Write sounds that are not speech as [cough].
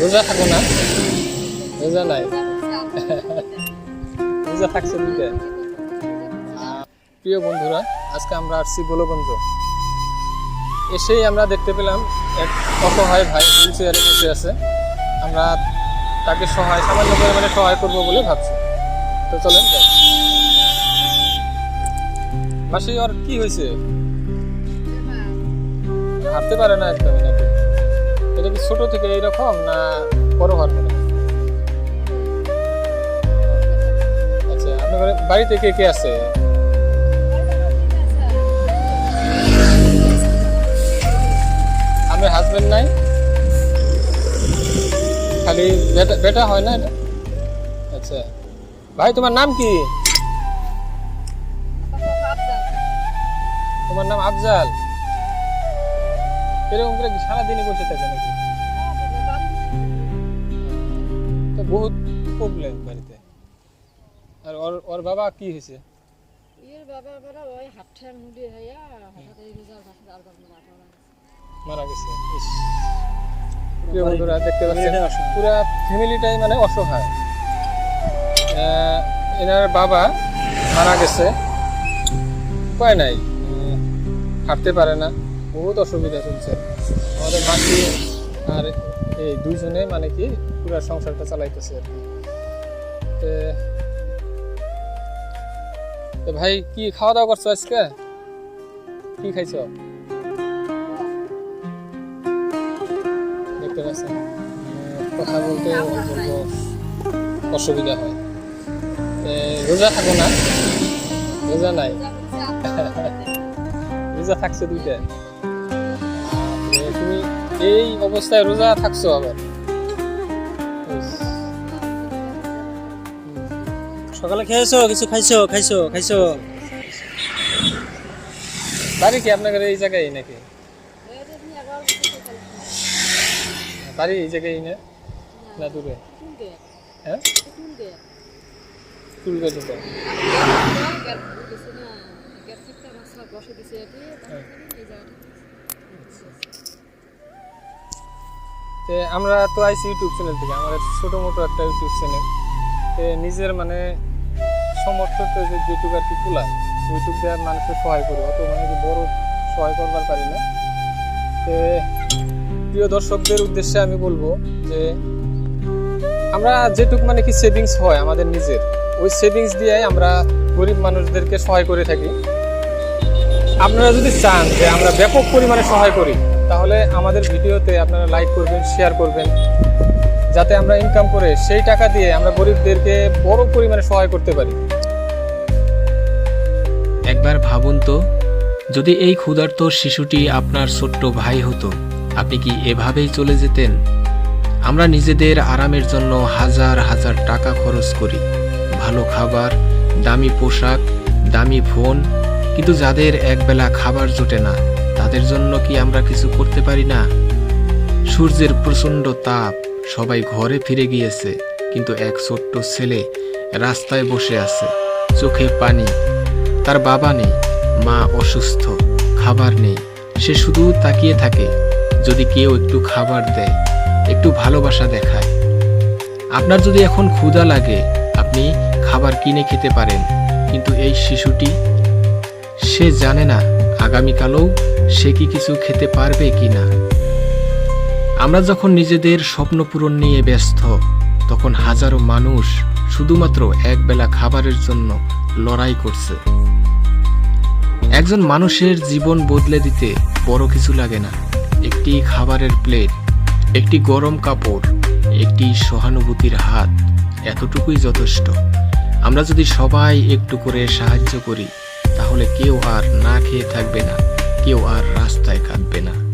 রোজা থাকো না? রোজা নাই? রোজা থাকছে দুইটা। প্রিয় বন্ধুরা, আজকে আমরা আসছি গোলগঞ্জ এসেই আমরা দেখতে পেলাম এক অসহায় ভাই হুইল চেয়ারে বসে আছে। আমরা তাকে সহায়, সামান্য পরিমাণে সহায় করব বলে ভাবছি। তো চলেন মাসি, ওর কি হয়েছে? হাঁটতে পারে না একদমই নাকি? এটা কি ছোট থেকে এইরকম না বড় হওয়ার পরে আচ্ছা আপনার বাড়িতে কে কে আছে? আপনার হাজবেন্ড নাই? খালি বেটা বেটা হয় না এটা? আচ্ছা ভাই তোমার নাম কি? তোমার নাম আফজাল? এরকম করে কি সারাদিনই বসে থাকে নাকি? তো বহুত প্রবলেম বাড়িতে। আর ওর ওর বাবা কি হয়েছে? মারা গেছে। প্রিয় বন্ধুরা দেখতে পাচ্ছেন পুরা ফ্যামিলিটাই মানে অসহায়। আহ, এনার বাবা মারা গেছে। উপায় নাই হাঁটতে পারে না। বহুত অসুবিধা চলছে। আমাদের মাসি আর এই দুইজনে মানে কি পুরা সংসারটা চালাইতেছে আর কি। ভাই, কি খাওয়া দাওয়া করছ আজকে? কি খাইছো? দেখতে পাচ্ছেন কথা বলতে অসুবিধা হয়। রোজা থাকো না? রোজা নাই? [laughs] রোজা থাকছে দুইটা। এই অবস্থায় রোজা থাকছো আবার? সকালে খেয়েছো? কিছু খাইছো? খাইছো? খাইছো? বাড়ি কি আপনাদের এই জায়গায় নাকি? বাড়ি এই জায়গায় না? না দূরে। হ্যাঁ? তুলবে বসে দিছে এই জায়গাটা আমরা তো আইসি ইউটিউব চ্যানেল থেকে আমাদের ছোট মোটো একটা ইউটিউব চ্যানেল। নিজের মানে সমর্থিত যে যেটুকু আর কি খোলা, ইউটিউব দেওয়ার মানুষের সহায় করি অত মানে কি বড় সহায় করবার পারি না। প্রিয় দর্শকদের উদ্দেশ্যে আমি বলব যে, আমরা যেটুক মানে কি সেভিংস হয় আমাদের নিজের, ওই সেভিংস দিয়ে আমরা গরিব মানুষদেরকে সহায় করে থাকি। আপনারা যদি চান যে আমরা ব্যাপক পরিমাণে সহায় করি, তাহলে আমাদের ভিডিওতে আপনারা লাইক করবেন শেয়ার করবেন, যাতে আমরা ইনকাম করে সেই টাকা দিয়ে আমরা গরিবদেরকে বড় পরিমাণে সহায় করতে পারি। একবার ভাবুন তো, যদি এই ক্ষুধার্ত শিশুটি আপনার ছোট্ট ভাই হতো, আপনি কি এভাবেই চলে যেতেন? আমরা নিজেদের আরামের জন্য হাজার হাজার টাকা খরচ করি। ভালো খাবার, দামি পোশাক, দামি ফোন কিন্তু যাদের একবেলা খাবার জোটে না, তাদের জন্য কি আমরা কিছু করতে পারি না? সূর্যের প্রচণ্ড তাপ সবাই ঘরে ফিরে গিয়েছে, কিন্তু এক ছোট্ট ছেলে রাস্তায় বসে আছে, চোখে পানি। তার বাবা নেই, মা অসুস্থ, খাবার নেই। সে শুধু তাকিয়ে থাকে, যদি কেউ একটু খাবার দেয়, একটু ভালোবাসা দেখায়। আপনার যদি এখন ক্ষুধা লাগে, আপনি খাবার কিনে খেতে পারেন, কিন্তু এই শিশুটি সে জানে না আগামীকালও সে কি কিছু খেতে পারবে কি না। আমরা যখন নিজেদের স্বপ্ন পূরণ নিয়ে ব্যস্ত, তখন হাজারো মানুষ শুধুমাত্র একবেলা খাবারের জন্য লড়াই করছে। একজন মানুষের জীবন বদলে দিতে বড় কিছু লাগে না। একটি খাবারের প্লেট, একটি গরম কাপড়, একটি সহানুভূতির হাত, এতটুকুই যথেষ্ট। আমরা যদি সবাই একটু করে সাহায্য করি তাহলে কেউ আর না খেয়ে থাকবে না কেউ আর রাস্তায় কাঁদবে না।